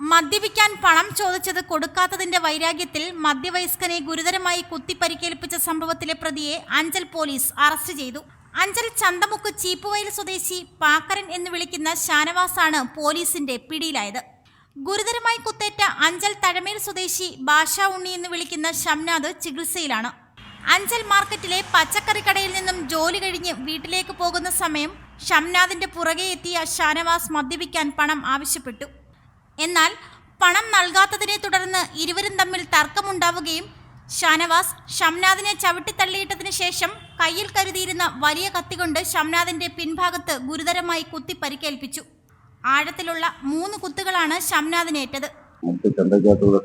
മദ്യപിക്കാൻ പണം ചോദിച്ചത് കൊടുക്കാത്തതിന്റെ വൈരാഗ്യത്തിൽ മധ്യവയസ്കനെ ഗുരുതരമായി കുത്തിപ്പരിക്കേൽപ്പിച്ച സംഭവത്തിലെ പ്രതിയെ അഞ്ചൽ പോലീസ് അറസ്റ്റ് ചെയ്തു. അഞ്ചൽ ചന്തമുക്ക് ചീപ്പുവയൽ സ്വദേശി പാക്കരൻ എന്ന് വിളിക്കുന്ന ഷാനവാസാണ് പോലീസിന്റെ പിടിയിലായത്. ഗുരുതരമായി കുത്തേറ്റ അഞ്ചൽ തഴമേൽ സ്വദേശി ഭാഷ ഉണ്ണി എന്ന് വിളിക്കുന്ന ഷംനാദ് ചികിത്സയിലാണ്. അഞ്ചൽ മാർക്കറ്റിലെ പച്ചക്കറി കടയിൽ നിന്നും ജോലി കഴിഞ്ഞ് വീട്ടിലേക്ക് പോകുന്ന സമയം ഷംനാദിന്റെ പുറകെ എത്തിയ ഷാനവാസ് മദ്യപിക്കാൻ പണം ആവശ്യപ്പെട്ടു. എന്നാൽ പണം നൽകാത്തതിനെ തുടർന്ന് ഇരുവരും തമ്മിൽ തർക്കമുണ്ടാവുകയും ഷാനവാസ് ഷംനാദിനെ ചവിട്ടിത്തള്ളിയിട്ടതിനു ശേഷം കയ്യിൽ കരുതിയിരുന്ന വലിയ കത്തികൊണ്ട് ഷംനാദിന്റെ പിൻഭാഗത്ത് ഗുരുതരമായി കുത്തി പരിക്കേൽപ്പിച്ചു. ആഴത്തിലുള്ള മൂന്ന് കുത്തുകളാണ് ഷംനാദിനേറ്റത്. ചന്തക്കകത്തൂടെ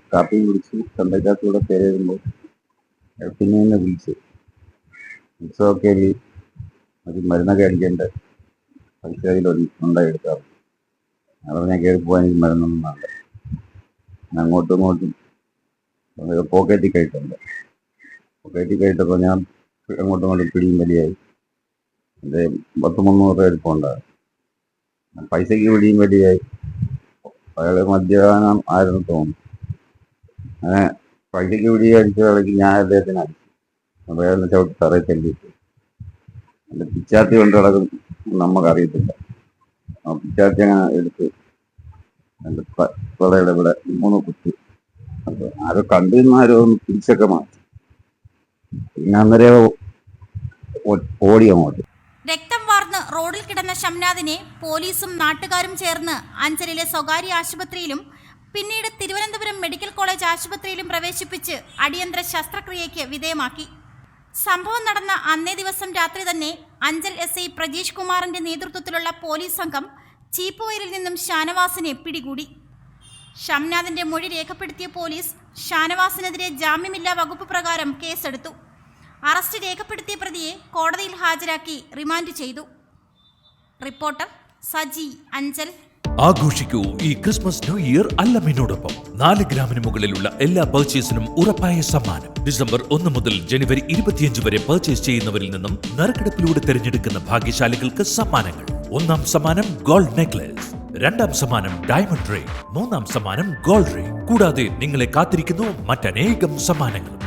ഒരു മരുന്നൊക്കെ അടിക്കേണ്ട പൈസ ഉണ്ടായി എടുക്കാം അവിടെ കയറി പോകാൻ എനിക്ക് മരുന്നൊന്നും വേണ്ട. അങ്ങോട്ടും ഇങ്ങോട്ടും പോക്കറ്റിൽ കഴിട്ടുണ്ട് പോക്കറ്റിൽ കയറ്റപ്പോൾ ഞാൻ അങ്ങോട്ടും ഇങ്ങോട്ടും പിടിയും വലിയായി. എന്റെ പത്ത് മുന്നൂറ് എടുപ്പുണ്ടാകും പൈസയ്ക്ക് പിടിയും വലിയായി. അയാൾ മദ്യപാനം ആയിരുന്നു തോന്നുന്നു. അങ്ങനെ പൈസയ്ക്ക് പിടി അടിച്ച വേളയ്ക്ക് ഞാൻ അദ്ദേഹത്തിന് അടിച്ചു. അപ്പോൾ അയാളെ ചവിട്ടി തറയിൽ തല്ലിയിട്ട് എന്റെ പിച്ചാത്തി കൊണ്ട് കിടക്കും നമുക്കറിയത്തില്ല പിച്ചാത്തി അങ്ങനെ എടുത്ത് തൊടയുടെ ഇവിടെ മൂന്ന് കുത്തി അപ്പോൾ ആരോ കണ്ടിരുന്ന ആരോ ഒന്ന് പിടിച്ചൊക്കെ മാറ്റി. പിന്നെ അന്നേരം ഓടി അങ്ങോട്ട്. രക്തം വാർന്ന് റോഡിൽ കിടന്ന ഷംനാദിനെ പോലീസും നാട്ടുകാരും ചേർന്ന് അഞ്ചലിലെ സ്വകാര്യ ആശുപത്രിയിലും പിന്നീട് തിരുവനന്തപുരം മെഡിക്കൽ കോളേജ് ആശുപത്രിയിലും പ്രവേശിപ്പിച്ച് അടിയന്തര ശസ്ത്രക്രിയയ്ക്ക് വിധേയമാക്കി. സംഭവം നടന്ന അന്നേ ദിവസം രാത്രി തന്നെ അഞ്ചൽ എസ് ഐ പ്രജീഷ് കുമാറിന്റെ നേതൃത്വത്തിലുള്ള പോലീസ് സംഘം ചീപ്പുവയലിൽ നിന്നും ഷാനവാസിനെ പിടികൂടി. ഷംനാഥിന്റെ മൊഴി രേഖപ്പെടുത്തിയ പോലീസ് ഷാനവാസിനെതിരെ ജാമ്യമില്ലാ വകുപ്പ് പ്രകാരം കേസെടുത്തു. അറസ്റ്റ് രേഖപ്പെടുത്തിയ പ്രതിയെ കോടതിയിൽ ഹാജരാക്കി റിമാൻഡ് ചെയ്തു. റിപ്പോർട്ടർ സജി അഞ്ചൽ. ആഘോഷിക്കൂ ഈ ക്രിസ്മസ് ന്യൂ ഇയർ അല്ലമ്മിനോടൊപ്പം. നാല് ഗ്രാമിന് മുകളിലുള്ള എല്ലാ പർച്ചേസിനും ഉറപ്പായ സമ്മാനം. ഡിസംബർ ഒന്ന് മുതൽ ജനുവരി ഇരുപത്തിയഞ്ച് വരെ പർച്ചേസ് ചെയ്യുന്നവരിൽ നിന്നും നറുക്കെടുപ്പിലൂടെ തിരഞ്ഞെടുക്കുന്ന ഭാഗ്യശാലികൾക്ക് സമ്മാനങ്ങൾ. ഒന്നാം സമ്മാനം ഗോൾഡ് നെക്ലസ് രണ്ടാം സമ്മാനം ഡയമണ്ട് റിംഗ് മൂന്നാം സമ്മാനം ഗോൾഡ് റിംഗ് കൂടാതെ നിങ്ങളെ കാത്തിരിക്കുന്നു മറ്റനേകം സമ്മാനങ്ങൾ